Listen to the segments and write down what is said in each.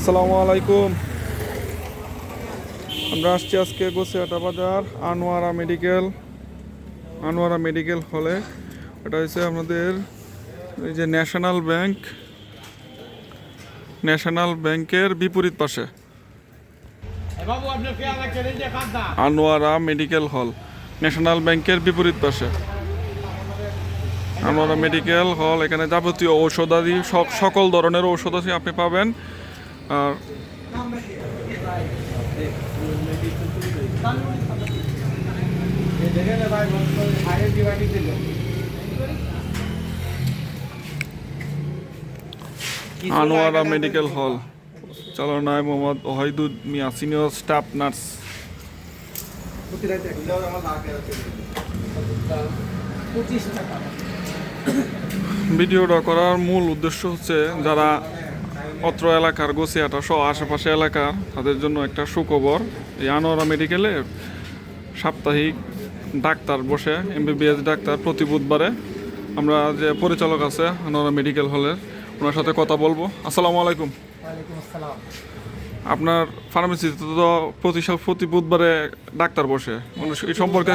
আসসালামু আলাইকুম। আমরা আসছি আজকে গোসিয়াটা বাজার, আনোয়ারা মেডিকেল আনোয়ারা মেডিকেল হলে। এটা হচ্ছে আমাদের এই যে ন্যাশনাল ব্যাংক, ন্যাশনাল ব্যাংকের বিপরীত পাশে। আনোয়ারা মেডিকেল হল, ন্যাশনাল ব্যাংকের বিপরীত পাশে। আনোয়ারা মেডিকেল হল, এখানে যাবতীয় ঔষধাদি, সক- সকল ধরনের ঔষধ আছে, আপনি পাবেন। আর আনোয়ারা মেডিকেল হল। চালনায় Mohammad Wahidud Mia, senior staff nurse. ভিডিওটা করার মূল উদ্দেশ্য হচ্ছে যারা অত্র এলাকার গোসিয়াটা সহ আশেপাশে এলাকার তাদের জন্য একটা সুখবর। এই আনোয়ারা মেডিকেলে সাপ্তাহিক ডাক্তার বসে এমবিবিএস ডাক্তার প্রতি বুধবারে। আমরা যে পরিচালক আছে আনোয়ারা মেডিকেল হলের ওনার সাথে কথা বলব। আসসালামু আলাইকুম। আপনার ফার্মেসিতে তো প্রতি প্রতি বুধবারে ডাক্তার বসে। মানে এই সম্পর্কে।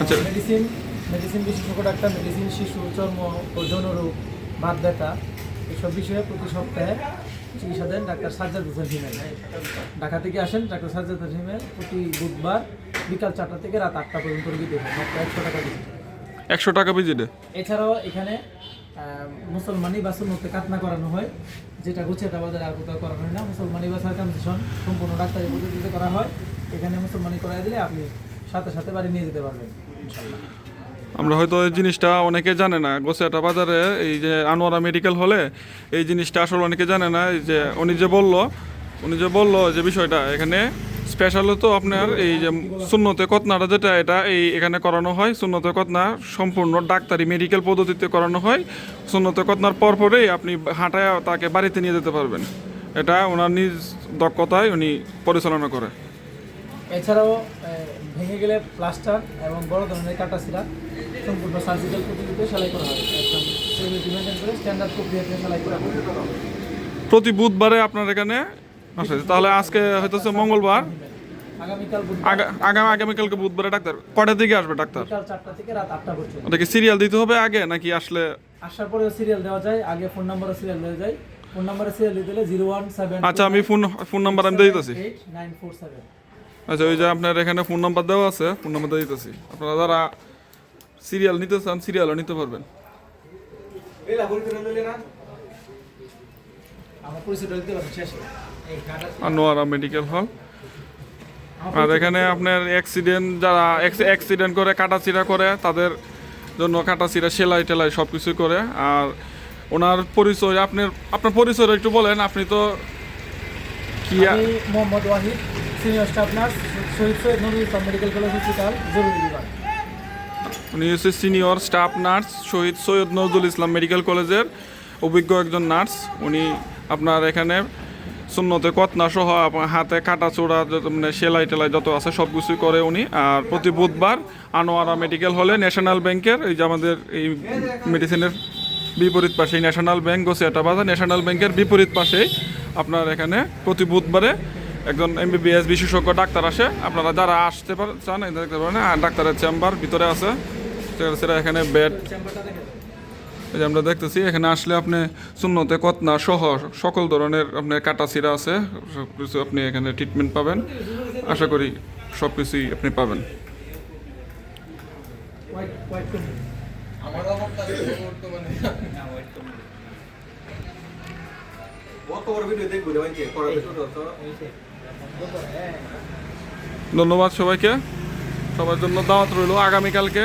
আচ্ছা। মেডিসিন বিশেষজ্ঞ ডাক্তার মেডিসিন শিশু চর্ম ওজন যৌনরোগ ভাত ব্যথা এসব বিষয়ে প্রতি সপ্তাহে চিকিৎসা দেন ডাক্তার সাজ্জাদ হোসেন হিমেল ঢাকা থেকে আসেন ডাক্তার সাজ্জাদ হোসেন হিমেল প্রতি বুধবার বিকাল চারটা থেকে রাত আটটা পর্যন্ত রোগী দেখেন। মাত্র একশো টাকা দিন একশো টাকা ভিজিটে এছাড়াও এখানে মুসলমানি বা সুন্নতে কাতনা করানো হয় যেটা গুছিয়াটা বাজারে আর কোথাও করানো হয় না। মুসলমানি বা সার্কামসিশন সম্পূর্ণ ডাক্তারি পদ্ধতিতে করা হয়। এখানে মুসলমানি করাই দিলে আপনি সাথে সাথে বাড়ি নিয়ে যেতে পারবেন। ইনশাল্লাহ আমরা হয়তো এই জিনিসটা অনেকে জানে না। গোসিয়াটা বাজারে এই যে আনোয়ারা মেডিকেল হলে এই জিনিসটা আসলে অনেকে জানে না। এই যে উনি যে বলল, উনি যে বলল যে বিষয়টা, এখানে স্পেশাল তো আপনার এই যে শূন্যতে কতনাটা যেটা, এটা এই এখানে করানো হয়। শূন্যতে কতনা সম্পূর্ণ ডাক্তারি মেডিকেল পদ্ধতিতে করানো হয়। শূন্যতে কতনার পর পরেই আপনি হাঁটায় তাকে বাড়িতে নিয়ে যেতে পারবেন। এটা ওনার নিজ দক্ষতায় উনি পরিচালনা করে। এছাড়াও ভেঙে গেলে প্লাস্টার এবং বড় ধরনের কাটা সম্পূর্ণ সার্জিক্যাল পদ্ধতিতে সেলাই করা হয়। একদম মেনটেন করে স্ট্যান্ডার্ড প্রক্রিয়াতে সেলাই করা হয়। প্রতি বুধবারে আপনার এখানে আসে। তাহলে আজকে হয়তো মঙ্গলবার। আগামী আগামীকালকে বুধবারে ডাক্তার। কটার দিকে আসবে ডাক্তার? থেকে রাত পর্যন্ত। ওটাকে সিরিয়াল দিতে হবে আগে নাকি আসলে আসার পরে সিরিয়াল দেওয়া যায় আগে ফোন নাম্বারে সিরিয়াল দেওয়া যায়। ফোন নাম্বারে সিরিয়াল জিরো ওয়ান সেভেন আচ্ছা আমি ফোন ফোন নাম্বার আমি দিয়ে দিতেছি। নাইন ফোর সেভেন আচ্ছা ওই যে আপনার এখানে ফোন নাম্বার দেওয়া আছে ফোন নাম্বার দিয়ে দিতেছি। আপনারা যারা সিরিয়াল নিতে চান সিরিয়ালও নিতে পারবেন। আনোয়ারা মেডিকেল হল। আর এখানে আপনার অ্যাক্সিডেন্ট যারা অ্যাক্সিডেন্ট করে কাটাচিরা করে তাদের জন্য কাটাচিরা সেলাই টেলাই সব কিছুই করে। আর ওনার পরিচয় আপনার আপনার পরিচয়টা একটু বলেন আপনি তো কি Mohammad Wahid senior staff nurse Shaheed Syed Nazrul Islam medical college hospital জরুরি বিভাগ। উনি হচ্ছে senior staff nurse Shaheed Syed Nazrul Islam medical কলেজের অভিজ্ঞ একজন নার্স। উনি আপনার এখানে শূন্যতে কতনা সহ হাতে কাটা চোড়া মানে সেলাই টেলাই যত আছে সব কিছুই করে উনি। আর প্রতি বুধবার আনোয়ারা মেডিকেল হলে ন্যাশনাল ব্যাংকের, এই যে আমাদের এই মেডিসিনের বিপরীত পাশে ন্যাশনাল ব্যাংক গোসিয়াটা বাজার ন্যাশনাল ব্যাংকের বিপরীত পাশেই আপনার এখানে প্রতি বুধবারে একজন এমবিবিএস বিশেষজ্ঞ ডাক্তার আসে। আপনারা যারা আসতে পারেন চান দেখতে পারেন আর ডাক্তারের চেম্বার ভিতরে আছে। এখানে দেখেন এই যে আমরা দেখতেছি, এখানে আসলে আপনি শূন্যতে কতনা সহ সকল ধরনের আপনার কাটা সিরা আছে সব কিছু আপনি এখানে ট্রিটমেন্ট পাবেন। আশা করি সব কিছুই আপনি পাবেন। ধন্যবাদ সবাইকে। সবার জন্য দাওয়াত রইল আগামীকালকে।